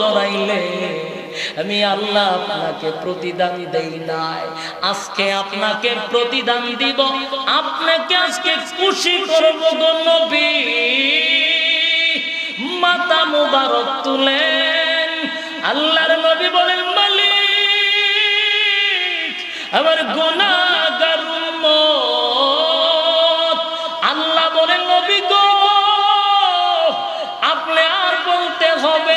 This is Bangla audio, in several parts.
জড়াইলে, আমি আল্লাহ আপনাকে প্রতিদান দেই নাই। আজকে আপনাকে প্রতিদান দিব, আপনাকে আজকে খুশি করব গো নবী। মাতা মুবারক তুলেন। আল্লাহর নবী বলেন, মালিক, আমার উম্মত। আল্লাহ বলেন, নবী গো, আপনি আর বলতে হবে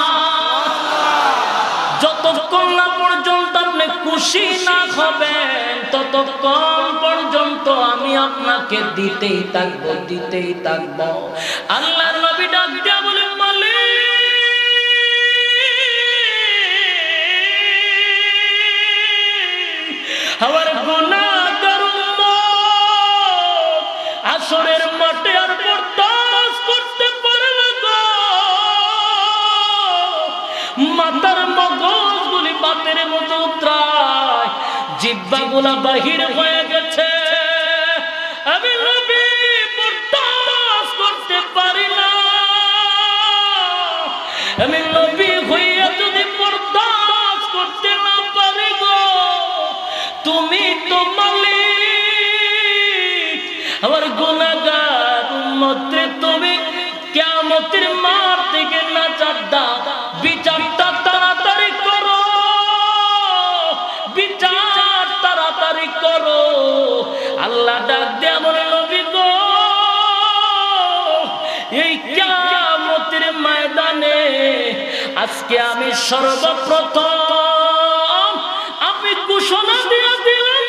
খুশি না হবেন, ততক্ষণ পর্যন্ত আমি আপনাকে দিতেই থাকব দিতেই থাকব। আল্লাহ নবী ডাক দিয়া বলে, মালিক বাতের মতো জিব্বাগুলা বাহির হয়ে গেছে। আমি করতে পারি না। আমি নবী হইয়া যদি বরদাস্ত করতে না পারি তুমি তো মালিক। আমার গুনাহগার উম্মতরে তুমি কিয়ামতের মার থেকে না চাঁদা বিচারটা ময়দানে আজকে আমি সর্বপ্রথম আমি ঘোষণা দিয়ে দিলাম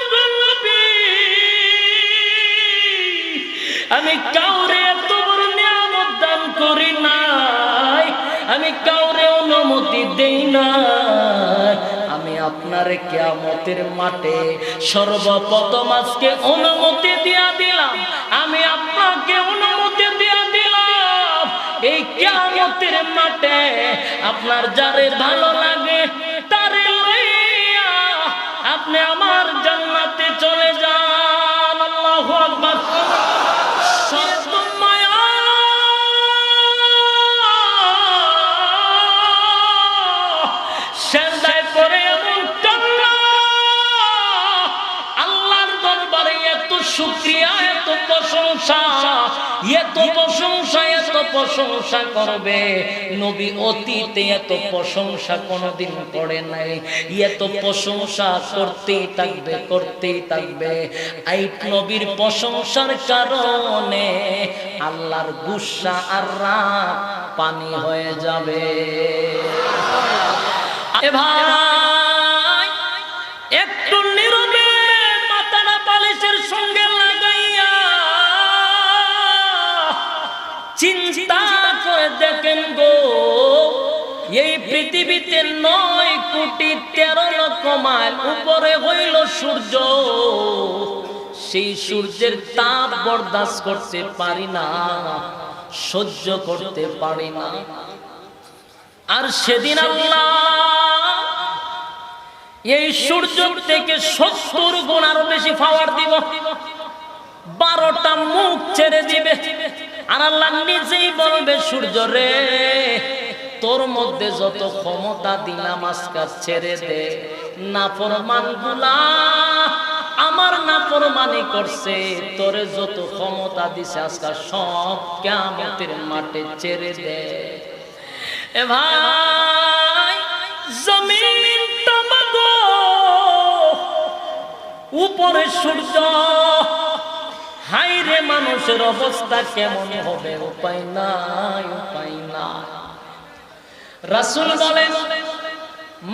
আমি কাউরে এত বড় নিয়ামত দান করি নাই, আমি কাউরে অনুমতি দেই আমি আপনার কেয়ামতের মাঠে সর্বপ্রথম আজকে অনুমতি দিয়া দিলাম। আমি আপনাকে অনুমতি দিয়া দিলাম। এই কেয়ামতের মাঠে আপনার যারে ভালো লাগে তারে লইয়া আপনি আমার শুকরিয়া, এত প্রশংসা। এত প্রশংসা এত প্রশংসা করবে। নবী অতীতে এত প্রশংসা কোনোদিন করে নাই। এত প্রশংসা করতেই থাকবে করতেই থাকবে। এই নবীর প্রশংসার কারণে আল্লাহর গুসা আর রাগ পানি হয়ে যাবে। এ ভাই! দেখেন গো, এই পৃথিবীতে নয় কোটি তেরো লক্ষ মাইল উপরে হইল সূর্য। সেই সূর্যের তাপ বরদাস্ত করতে পারি না, সহ্য করতে পারি না। আর সেদিন এই সূর্য থেকে সত্তর গুণ আরও বেশি পাওয়ার দিব। বারোটা মুখ ছেড়ে দিবে। আর আল্লাহ নিজেই বলবে, সূর্য রে, তোর মধ্যে যত ক্ষমতা দিলাম আজকাল ছেড়ে দে। নাফরমানগুলা, আমার না নাফরমানি করছে, তোরে যত ক্ষমতা দিছে আজকাল সব কেমতের মাঠে ছেড়ে দে। এ ভাই, জমিন তামাগো, উপরে সূর্য হাইরে মানুষের অবস্থা কেমন হবে? উপায় নাই উপায় নাই। রাসূল বলেন,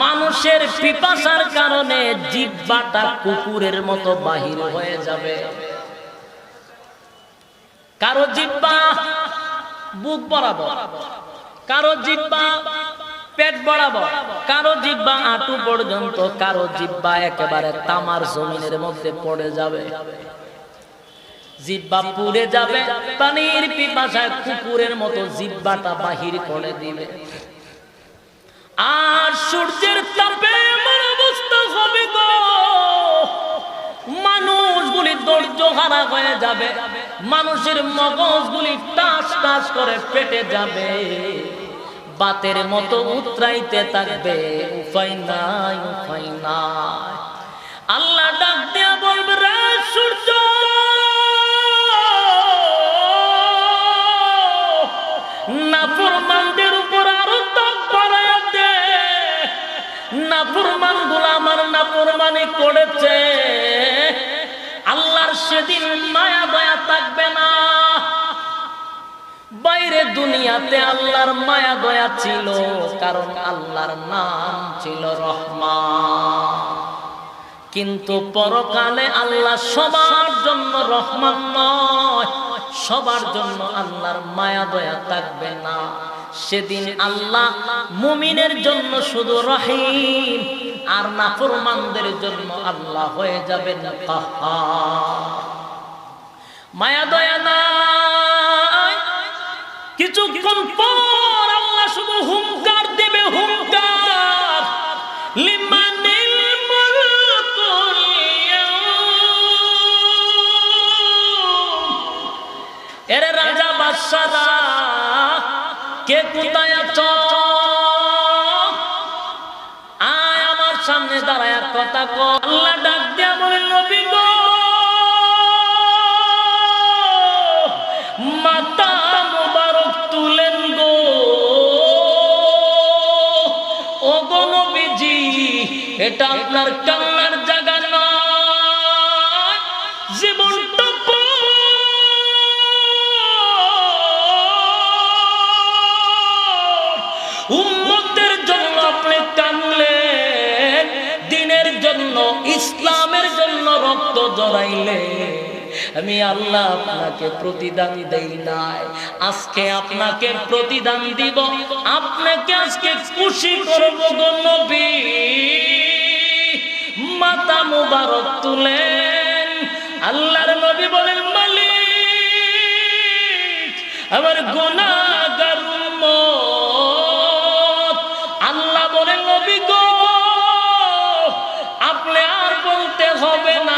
মানুষের পিপাসার কারণে জিব্বাটা কুকুরের মতো বাহির হয়ে যাবে। কারও জিব্বা বুক বরাবর, কারও জিব্বা পেট বরাবর, কারও জিব্বা আঁটু পর্যন্ত, কারও জিব্বা একেবারে তামার জমিনের মধ্যে পড়ে যাবে। জিব্বা পুড়ে যাবে, পানির পিপাসায় কুকুরের মতো জিব্বাটা বাহির করে দিবে। আর সূর্যের তাপে অবস্থা হবে মানুষগুলি হারা হয়ে যাবে, মানুষের মগজগুলি করে পেটে যাবে। বাতের মতো উতরাইতে থাকবে, উপায় নাই উপায় নাই। আল্লাহ ডাক দিয়া বলবে, রে সূর্য নাফরমানদের উপর আরও নাফরমান নাফরমানি করেছে। আল্লাহর সেদিন মায়া দয়া থাকবে না। বাইরে দুনিয়াতে আল্লাহর মায়া দয়া ছিল, কারণ আল্লাহর নাম ছিল রহমান। কিন্তু পরকালে আল্লাহ সবার জন্য রহমান নয়। সবার জন্য আল্লাহর মায়া, দয়া থাকবে না সেদিন আল্লাহ মুমিনের জন্য শুধু রহিম আর নাফরমানদের জন্য আল্লাহ হয়ে যাবেন। মায়া, দয়া নাই কিছুক্ষণ পর আল্লাহ শুধু হুঙ্কার দেবে, হুঙ্কার এরে রাজা বাদশারা কে কোথায় আছো? আয় আমার সামনে দাঁড়ায় কথা কো। আল্লাহ ডাক দিয়া বলে, নবী গো, মাতা মুবারক তুলেন গো। ও গো নবীজি, এটা আপনার কান্নার জড়াইলে, আমি আল্লাহ আপনাকে প্রতিদান দেই নাই। আজকে আপনাকে প্রতিদান দিব, আপনাকে আজকে খুশি করব গো নবী। মাতা মুবারক তুলেন। আল্লাহর নবী বলেন, মালিক, আমার গুনাহগার উম্মত। আল্লাহ বলেন, নবী গো, আপনি আর বলতে হবে না।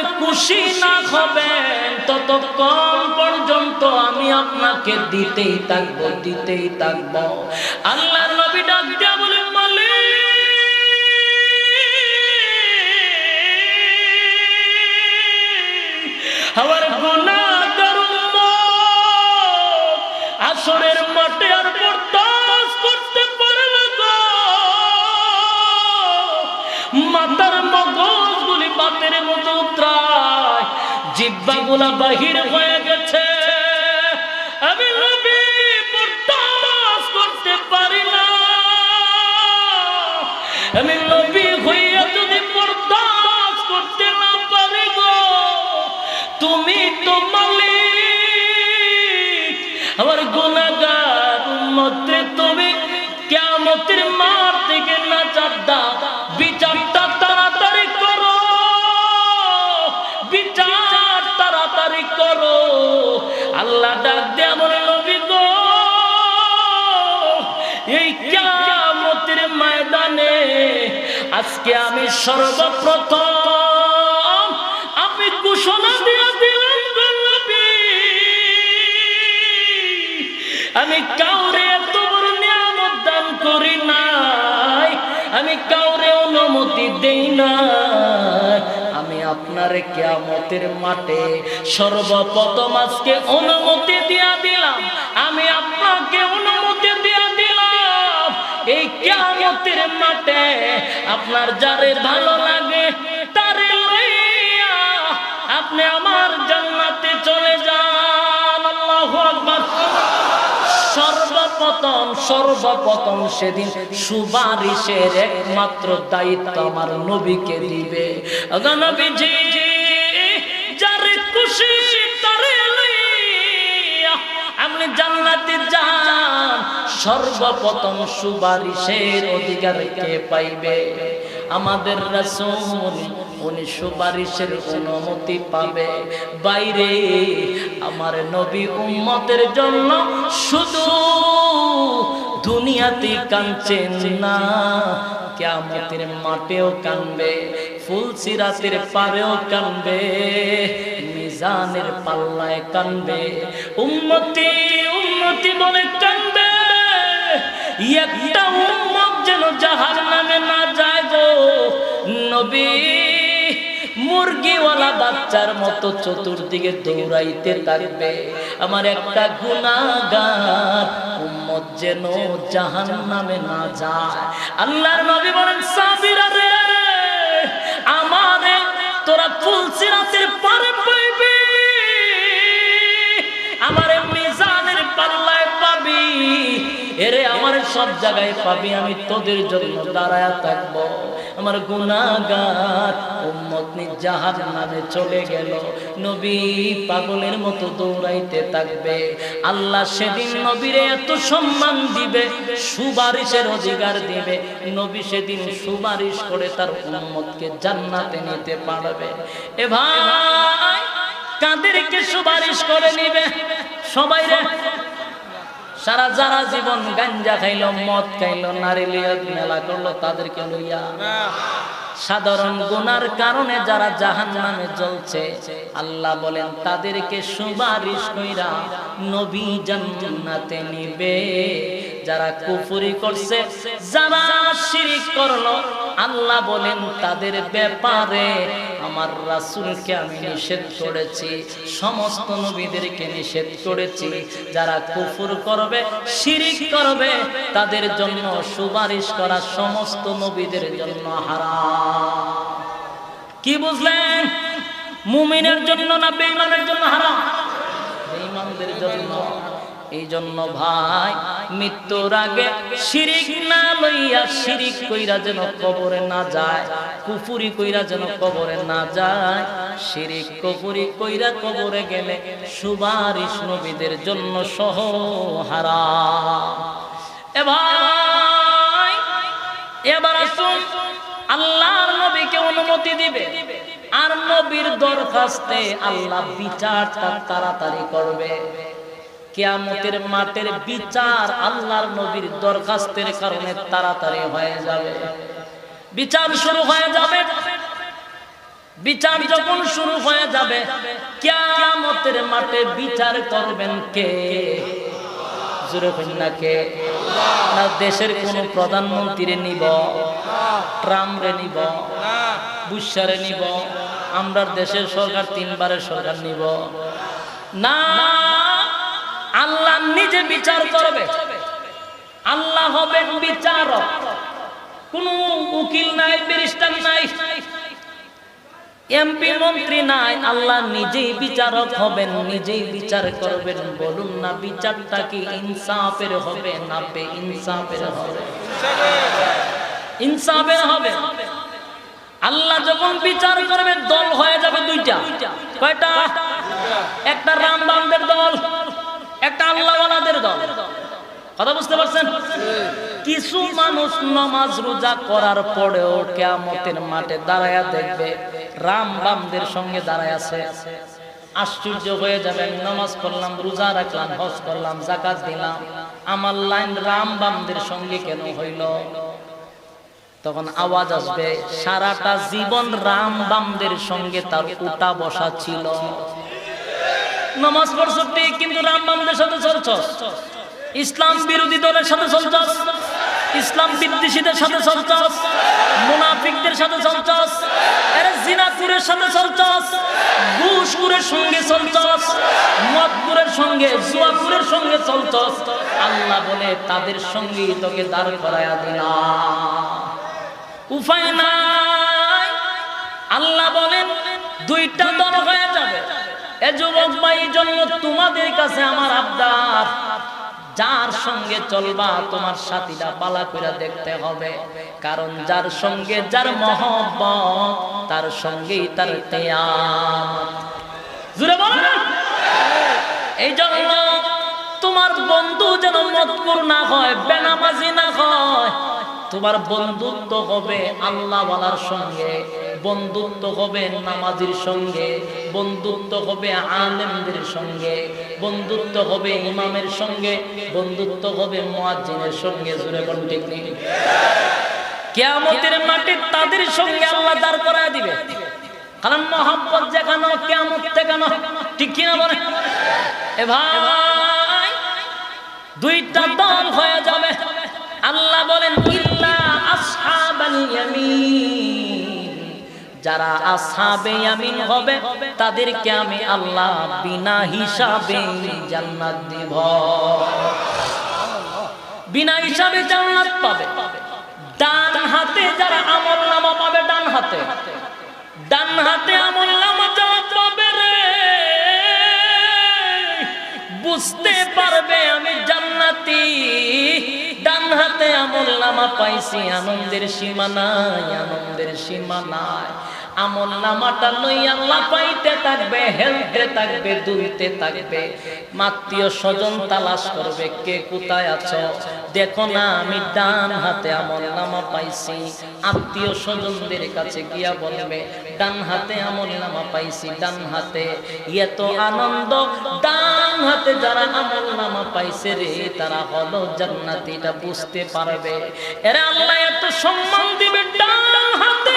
আপনি খুশি না হবেন, ততক্ষণ পর্যন্ত আমি আপনাকে দিতেই থাকব দিতেই থাকব। আল্লাহ নবী ডাক আমার আসরের মাঠে আর মাতার বাতের মতো জিব্বা গুলা বাহির হয়ে গেছে। আমি করতে পারি না। আমি নবী হইয়া যদি করতে না পারি তুমি তো মালিক। আল্লাহ ডাক দে আমার নবী গো, এই কিয়ামতের ময়দানে আজকে আমি সর্বপ্রথম আমি ঘোষণা দিয়ে দিলাম নবী। আমি কাউরে এত বড় নিয়ামত দান করি নাই, আমি কাউরে অনুমতি দেই না আপনার কেয়ামতের মাঠে সর্বপ্রথম আজকে অনুমতি দিয়া দিলাম। আমি আপনাকে অনুমতি দিয়া দিলাম। এই কেয়ামতের মাঠে আপনার যারে ভালো লাগে, তারে লইয়া আপনি আকবার সর্বপ্রথম সেদিন সুপারিশের একমাত্র দায়িত্ব আমার নবীকে দিবে। নবীজি, যারে আপনি যান সর্বপ্রথম সুপারিশের অধিকার কে পাইবে? আমাদের রাসূল উনি সুপারিশের অনুমতি পাবে। বাইরে আমার নবী উম্মতের জন্য শুধু দুনিয়াতে কাঁদছেন না। কেয়ামতের মাঠেও কানবে ফুলসিরাতের পারেও কানবে মিজানের পাল্লায় কানবে উন্নতি উন্নতি বলে কানবে একটা উম্মত যেন জাহাজ নামে না যায় গো। নবী মুরগিওয়ালা বাচ্চার মতো চতুর্দিকে দৌড়াইতে থাকবে। আমার একটা গুনাগার উম্মত যেন জাহান নামে না যায়। আল্লাহর নবী বলেন, সাবিরা রে, আমারে তোরা ফুলসিরাতের পারে পাইবি। আমারে মিজানের পাল্লায় পাবি। এরে আমার সব জায়গায় পাবি, আমি তোদের জন্য দাঁড়ায় থাকব। আমার গুনাগার উম্মত জাহাজ নামে চলে গেল। নবী পাগলের মতো দৌড়াইতে থাকবে। আল্লাহ সেদিন নবীরে এত সম্মান দিবে, সুপারিশের অধিকার দিবে। নবী সেদিন সুপারিশ করে তার উম্মতকে জান্নাতে নিতে পারবে। এ ভাই, কাদেরকে সুপারিশ করে নিবে? সবাই সারা যারা জীবন গাঞ্জা খাইলো মদ খাইলো নারী মেলা করল তাদেরকে লইয়া সাধারণ গুনার কারণে যারা জাহান নামে জ্বলছে, আল্লাহ বলেন, তাদেরকে সুপারিশ কইরা নবী জান্নাতে নিবে। যারা কুফুরি করছে, যারা শিরিক করল, আল্লাহ বলেন, তাদের ব্যাপারে আমার রাসূলকে আমি নিষেধ করেছি, সমস্ত নবীদেরকে নিষেধ করেছি। যারা কুফুর করবে, শিরিক করবে, তাদের জন্য সুপারিশ করা সমস্ত নবীদের জন্য হারাম। কি বুঝলেন? মুমিনের জন্য না বেঈমানের জন্য হারাম? বেঈমানদের জন্য। এই জন্য ভাই, মৃত্যুর আগে শিরিক না লইয়া শিরিক কইরা যেন কবরে না যায়, কুফুরি কইরা যেন কবরে না যায়, শিরিক কুফুরি কইরা কবরে গেলে সুবারিশ নবীদের জন্য সহ হারা এ ভাই, এবার আসুন। আল্লাহর নবীকে অনুমতি দিবে। আর নবীর দরখাস্তে আল্লাহ বিচারটা তাড়াতাড়ি করবে। কেয়ামতের মাঠের বিচার আল্লাহর নবীর দরখাস্তের কারণে তাড়াতাড়ি হয়ে যাবে। বিচার শুরু হয়ে যাবে। বিচার যখন শুরু হয়ে যাবে, কেয়ামতের মাঠে বিচার করবেন কে? জোরে কন্যা কে? না দেশের কোন প্রধানমন্ত্রী নিব ট্রাম্পরে নিব বুসারে নিব আমরা দেশের সরকার তিনবারের সরকার নিব। না আল্লাহ নিজে বিচার করবে। আল্লাহ হবেন বিচারক। কোন উকিল নাই ব্যারিস্টার নাই। এমপি মন্ত্রী নাই, আল্লাহ নিজেই বিচারক হবেন, নিজেই বিচার করবেন, বলুন না বিচারটা কি ইনসাফের হবে না বে ইনসাফের হবে? ইনসাফের হবে। আল্লাহ যখন বিচার করবে, দল হয়ে যাবে দুইটা। কয়টা? একটা রামবামদের দল, একটা আল্লাহওয়ালাদের দল। কথা বুঝতে পারছেন? কিছু মানুষ নমাজ রোজা করার পরেও কেয়ামতের মাঠে দাঁড়ায়া দেখবে, রাম বামদের সঙ্গে দাঁড়ায় আছে। আশ্চর্য হয়ে যাবে আমি নামাজ পড়লাম, রোজা রাখলাম, হজ করলাম জাকাত দিলাম। আমার লাইন রাম বামদের সঙ্গে কেন হইল? তখন আওয়াজ আসবে, সারাটা জীবন রাম বামদের সঙ্গে তার উটা বসা ছিল। নামাজ পড়ছো কিন্তু রাম বামদের সাথে চলছস ইসলাম বিরোধী দলের সাথে চলছস ইসলাম বিদ্বেষীদের সাথে চলছস মুনাফিকদের সাথে চলছস আরে জিনাকুরের সাথে চলছস ঘুষকুরের সঙ্গে চলছস মদকুরের সঙ্গে জুয়াকুরের সঙ্গে চলছস আল্লাহ বলে, তাদের সঙ্গে তোকে দাঁড় করায়া দিলাম। উপায় নাই। আল্লাহ বলেন, দুইটা দল হয়ে যাবে। এ যুবক ভাই জন্য তোমাদের কাছে আমার আবদার। যার সঙ্গে চলবা, তোমার সাথীরা পালা করে দেখতে হবে। কারণ যার সঙ্গে যার মহব্বত, তার সঙ্গেই তার এই জন্য তোমার বন্ধু যেন মতপুর না হয়, বেনামাজি না হয় তোমার বন্ধুত্ব হবে আল্লাহ ওয়ালার সঙ্গে, বন্ধুত্ব হবে নামাজির সঙ্গে, বন্ধুত্ব হবে আলেমদের সঙ্গে, বন্ধুত্ব হবে ইমামের সঙ্গে, বন্ধুত্ব হবে মুয়াজ্জিনের সঙ্গে জুড়ে নেই কেয়ামতের মাঠে তাদের সঙ্গে আল্লাহ দাঁড় করায় দিবে। কারণ মহাব্বত যেখানে কেমন দেখানো ঠিক কিনা বলে এ ভাই, দুইটা দল হয়ে যারা আসহাবে ইয়ামিন হবে, তাদেরকে আমি আল্লাহ বিনা হিসাবে জান্নাত দিব। বিনা হিসাবে জান্নাত পাবে। ডান হাতে যারা আমল নামা পাবে, ডান হাতে। ডান হাতে আমল নামা যাওয়া পাবে রে। বুঝতে পারবে আমি জান্নাতি। হাতে আমল নামা পাইছি আনন্দের সীমা নাই আনন্দের সীমা নাই। আমল নামাটা লই আল্লাহ পাইতে থাকবে, হেলতে থাকবে, দুলতে থাকবে। মাত্রীয় স্বজন তালাশ করবে, কে কোথায় আছো? দেখো না, আমি ডান হাতে আমল নামা পাইছি। আত্মীয় স্বজনদের কাছে গিয়া বলবে, ডান হাতে আমল নামা পাইছি, ডান হাতে। এত আনন্দ, ডান হাতে যারা আমল নামা পাইছে রে, তারা হলো জান্নাতিটা বুঝতে পারবে। এরা আল্লাহ এত সম্মান দিবে, ডান হাতে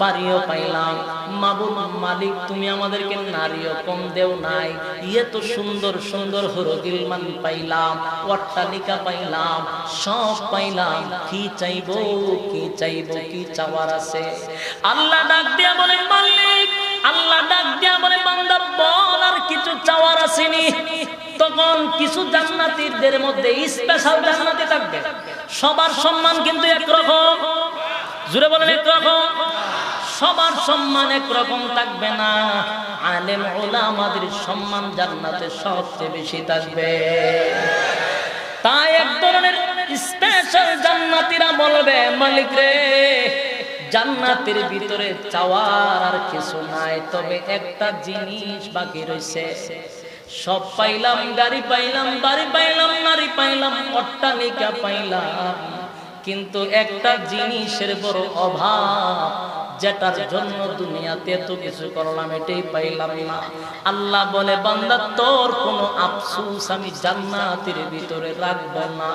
বাড়িও পাইলাম। মাবুদ মালিক, তুমি আমাদেরকে নারীও কম দেও নাই। ইয়ে তো সুন্দর সুন্দর হরগিলমান পাইলাম, অট্টালিকা পাইলাম, সব পাইলাম। কি চাইব কি চাইব, কি চাওয়ার আছে? আল্লাহ ডাক দিয়া বলে, মালিক, আল্লাহ ডাক দিয়া বলে, বান্দা, বল আর কিছু চাওয়ার আসেনি। তখন কিছু জান্নাতীদের মধ্যে স্পেশাল জান্নাতি থাকবে। সবার সম্মান কিন্তু একরকম। জুড়ে বলেন একরকম। সবার সম্মান একরকম থাকবে না। আলেম, ওলামাদের সম্মান জান্নাতে সবচেয়ে বেশি থাকবে। তাই এক ধরনের স্পেশাল জান্নাতীরা বলবে, মালিক রে, জান্নাতের ভিতরে চাওয়ার আর কিছু নাই, তবে একটা জিনিস বাকি রয়েছে সব পাইলাম, গাড়ি পাইলাম, বাড়ি পাইলাম, নারী পাইলাম, অট্টালিকা পাইলাম। কিন্তু একটা জিনিসের বড় অভাব, যেটার জন্য দুনিয়াতে এত কিছু করলাম, এটাই পাইলাম না। আল্লাহ বলে, বান্দা, তোর কোনো আফসুস আমি জান্নাতের ভিতরে রাখব না।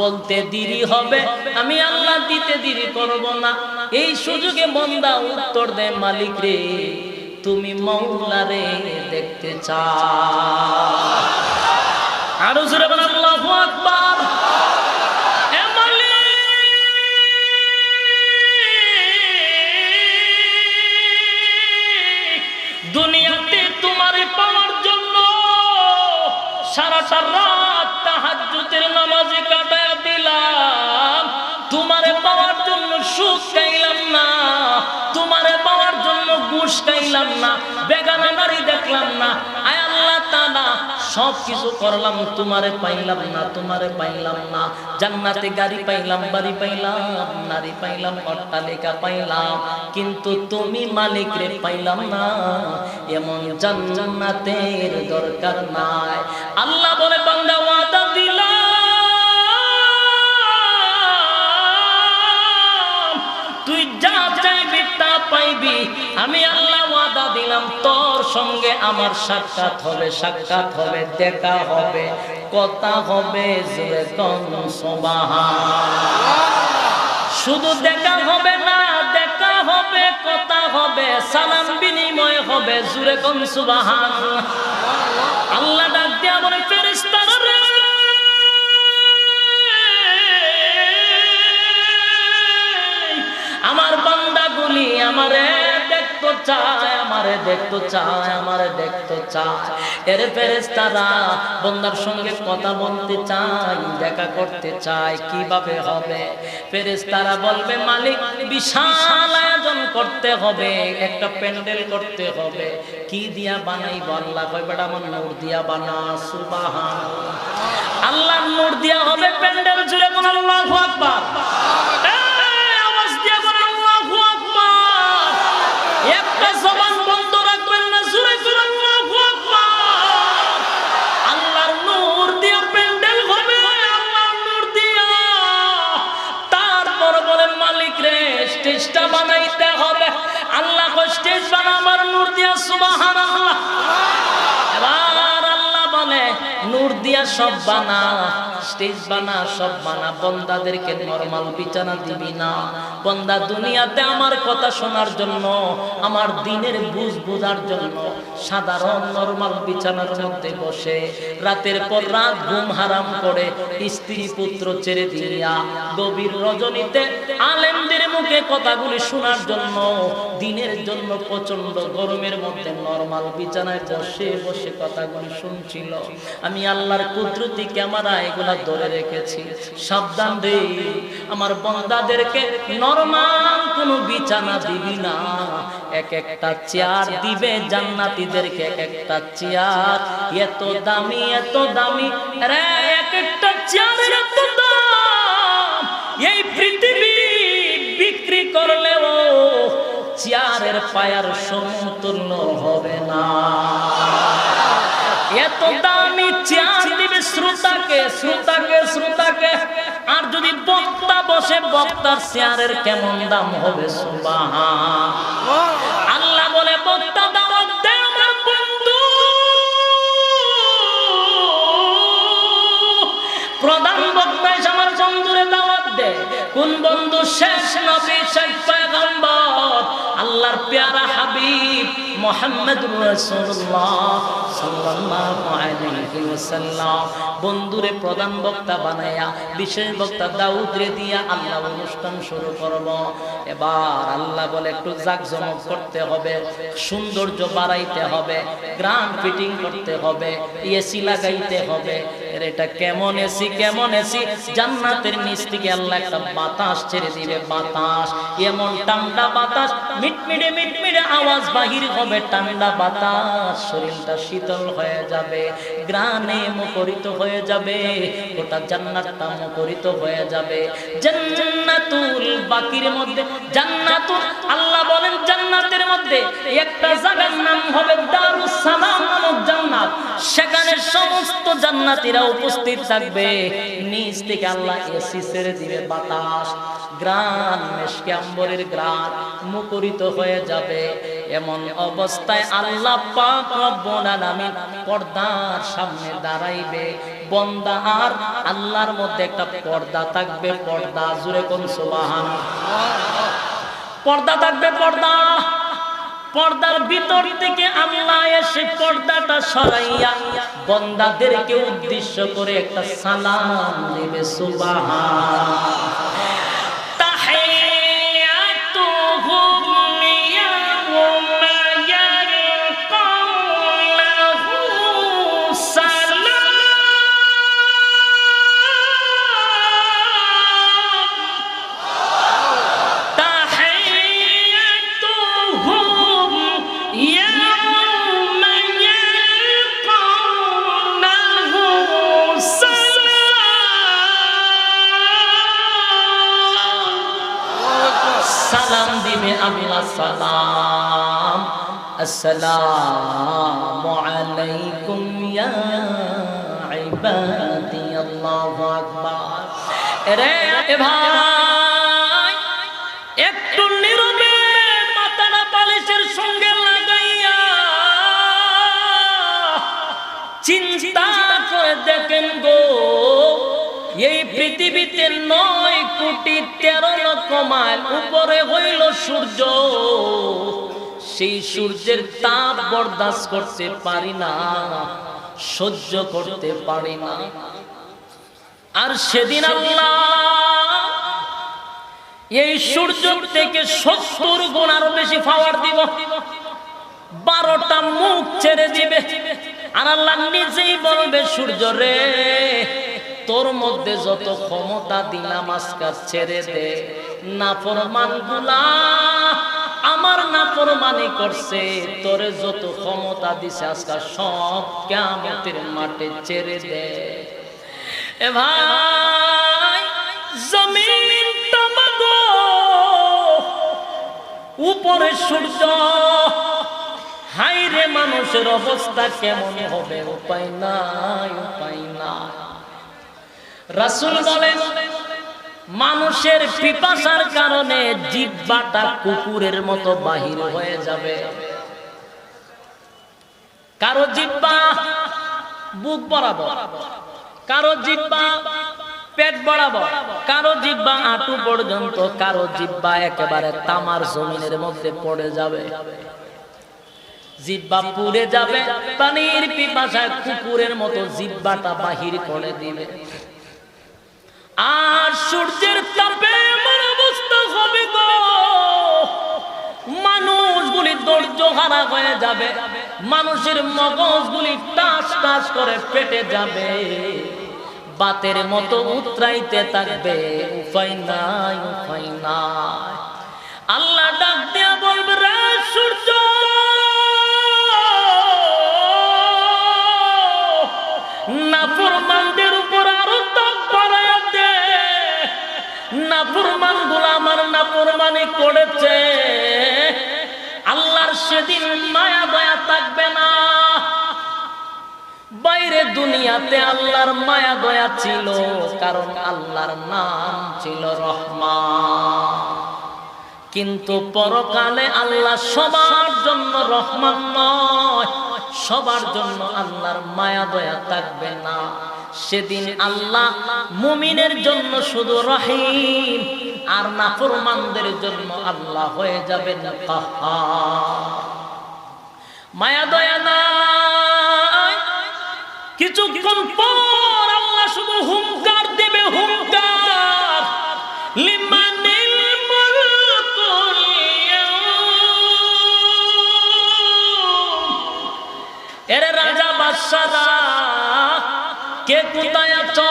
বলতে দেরি হবে, আমি আল্লাহ দিতে দেরি করব না। এই সুযোগে বন্দা উত্তর দেয়, মালিক রে, তুমি মৌলারে দেখতে চাও। আরও বলেন, আল্লাহু আকবার। দুনিয়াতে তোমার পাওয়ার জন্য সারাটা রাত তাহাজ্জুদের নামাজে কাটায় দিলাম। তোমার পাওয়ার জন্য সুখ চাইলাম না, তোমার পাওয়ার জন্য ঘুষ চাইলাম না, বেগানা নারী দেখলাম না। আয় আল্লাহ তাআলা সব কিছু করলাম, তোমারে পাইলাম না, তোমারে পাইলাম না। জান্নাতে গাড়ি পাইলাম, বাড়ি পাইলাম, নারী পাইলাম, অট্টালিকা পাইলাম, কিন্তু তুমি মালিক রে পাইলাম না। এমন জান্নাতের দরকার নাই। আল্লাহ বলে, বান্দা, ওয়াদা দিলাম। তুই যা চাইবি তা পাইবি। আমি দিলাম, তোর সঙ্গে আমার সাক্ষাৎ হবে সাক্ষাৎ হবে, দেখা হবে, কথা হবে শুধু দেখা হবে না, দেখা হবে, কথা হবে, সালাম বিনিময় হবে, জুরে কম সুবাহান আল্লাহ ডাক দিয়ে আমার ফেরিস্তার আমার বান্দাগুলি আমারে দেখতো চায়, আমারে দেখতো চায়, আমারে দেখতো চায়। এর ফেরেশতারা বন্দার সঙ্গে কথা বলতে চাই দেখা করতে চায়, কীভাবে হবে? ফেরেশতারা বলবে, মালিক, বিশাল আয়োজন করতে হবে, একটা প্যান্ডেল করতে হবে। কি দিয়া বানাইব আল্লাহ? কয়, বেটা, আমার নূর দিয়া বানা সুবাহান আল্লাহ নূর দিয়া হবে প্যান্ডেল, জুড়ে কোন আল্লাহু আকবার। কয় স্টেজ বানা আমার নূর দিয়া সুবহানাল্লাহ। এবার আল্লাহ বলে নূর দিয়া সব বানা, স্টেজ বানা, সব বানা। বন্দাদেরকে নরমাল বিছানা দিবি না। বন্দা দুনিয়াতে আমার কথা শোনার জন্য, আমার দিনের বুঝ বোঝার জন্য সাধারণ নরমাল বিছানার মধ্যে বসে, রাতের পর রাত ঘুম হারাম করে স্ত্রী পুত্র ছেড়ে দিয়া গভীর রজনীতে আলেমদের মুখে কথাগুলি শোনার জন্য, দিনের জন্য প্রচণ্ড গরমের মধ্যে নরমাল বিছানায় বসে বসে কথাগুলি শুনছিল। আমি আল্লাহর কুদরতি ক্যামেরা এগুলা ধরে রেখেছি। সাবধান রে। আমার বন্দাদেরকে নরমাল কোনো বিছানা দিবি না। এক একটা চেয়ার দিবে জান্নাতীদেরকে, এক একটা চেয়ার। এত দামি এত দামি, রে, এক একটা চেয়ারের এত দাম। এই পৃথিবী বিক্রি করলেও চেয়ারের পায়ার সমতুল্য এত দামি চেয়ার দিবে শ্রোতাকে শ্রোতাকে শ্রোতাকে। আর যদি বক্তা বসে, বক্তার চেয়ারের কেমন দাম হবে? আল্লাহ বলে, বক্তা প্রধান দে কোন বন্ধু শেষ নবী, শেষ পয়গম্বর আল্লাহর পেয়ারা হাবিব ওয়াসাল্লাম। বন্ধুরে প্রধান বক্তা বানায়া বিশেষ বক্তা দাউদ রে দিয়া আল্লাহ অনুষ্ঠান শুরু করব। এবার আল্লাহ বলে, একটু জাকজমক করতে হবে, সৌন্দর্য বাড়াইতে হবে, গ্রাম ফিটিং করতে হবে, এসি লাগাইতে হবে এর এটা কেমন এসি কেমন এসি? জান্নাতের নিচ থেকে আল্লাহ একটা বাতাস ছেড়ে দিবে, বাতাস। এমন বাতাস, মিটমিটে মিটমিটে আওয়াজ বাহির হবে বাতাস। শরীরটা শীতল হয়ে যাবে গ্রামে মুখরিত হয়ে যাবে, গোটা জান্নাতটা মুখরিত হয়ে যাবে। জান্নাতুল বাকির মধ্যে, জান্নাতুল, আল্লাহ বলেন জান্নাতের মধ্যে একটা জায়গার নাম হবে দারুস সালাম নামক জান্নাত। সেখানে সমস্ত জান্নাতীরা উপস্থিত থাকবে। নিচ থেকে আল্লাহ এসি ছেড়ে দিবে বাতাস। মেশকে আম্বরের হয়ে যাবে। এমন অবস্থায় আল্লাহ পর্দার সামনে দাঁড়াইবে। বন্দা আর আল্লাহর মধ্যে একটা পর্দা থাকবে। পর্দা জুড়ে কোন সুবহান পর্দা থাকবে পর্দা। পর্দার ভিতর থেকে আল্লাহ এসে পর্দাটা সরাইয়া বন্দাদেরকে উদ্দেশ্য করে একটা সালাম দেবে সুবহান। সালাম। আসসালামু আলাইকুম ইয়া ইবাদি আল্লাহু আকবার। রে ভাই, একটু নীরবে মাথাটা বালিশের সঙ্গে লাগাইয়া চিন্তা করে দেখেন গো। এই পৃথিবীতে নয় কোটি তেরো লক্ষ মাইল উপরে হইল সূর্য। সেই সূর্যের তাপ বরদাস্ত করতে পারি না, সহ্য করতে পারি না। আর সেদিন এই সূর্য থেকে সত্তর গুণ আরও বেশি পাওয়ার দিব। বারোটা মুখ ছেড়ে দিবে। আর আল্লাহ নিজেই বলবে, সূর্য রে তোর মধ্যে যত ক্ষমতা দিলাম আজকাল ছেড়ে দে। না ফরমানগুলা আমার না ফরমানি করছে। তোরে যত ক্ষমতা দিছে আজকাল সব কেমতের মাঠে ছেড়ে দে। এ ভাই, জমিন উপরে সূর্য। হাইরে মানুষের অবস্থা কেমন হবে? উপায় নাই উপায় নাই। রাসূল বলেন, মানুষের পিপাসার কারণে জিব্বাটা কুকুরের মতো বাহির হয়ে যাবে। কারও জিব্বা বুক বরাবর, কারও জিব্বা পেট বরাবর, কারও জিব্বা আঁটু পর্যন্ত, কারও জিব্বা একেবারে তামার জমিনের মধ্যে পড়ে যাবে। জিব্বা পুড়ে যাবে, পানির পিপাসায় কুকুরের মতো জিব্বাটা বাহির করে দিবে। আর সূর্যের তাপে এমন অবস্থা হবে গো। মানুষগুলি ধৈর্য হারা হয়ে যাবে। মানুষের মগজগুলি টাস টাস করে পেটে যাবে। বাতের মতো উতরাইতে থাকবে। উপায় নাই উপায় নাই। আল্লাহ ডাক দিয়া বলবে, রে সূর্য! নাফরমানগুলা আমার নাফরমানি করেছে। আল্লাহর সেদিন মায়া দয়া থাকবে না। বাইরে দুনিয়াতে আল্লাহর মায়া দয়া ছিল, কারণ আল্লাহর নাম ছিল রহমান। কিন্তু পরকালে আল্লাহ সবার জন্য রহমান নয়, সবার জন্য আল্লাহর মায়া দয়া থাকবে না। সেদিন আল্লাহ মুমিনের জন্য শুধু রহিম আর নাফরমানদের জন্য আল্লাহ হয়ে যাবেন মায়া দয়া নাই। কিছুক্ষণ পর আল্লাহ শুধু হুঙ্কার দেবে, হুঙ্কার। লিমানিল মুলকুল এরে রাজা বাদশারা কে কোথায় আছো?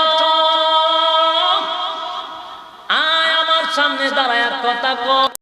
আয় আমার সামনে দাঁড়ায় কথা কর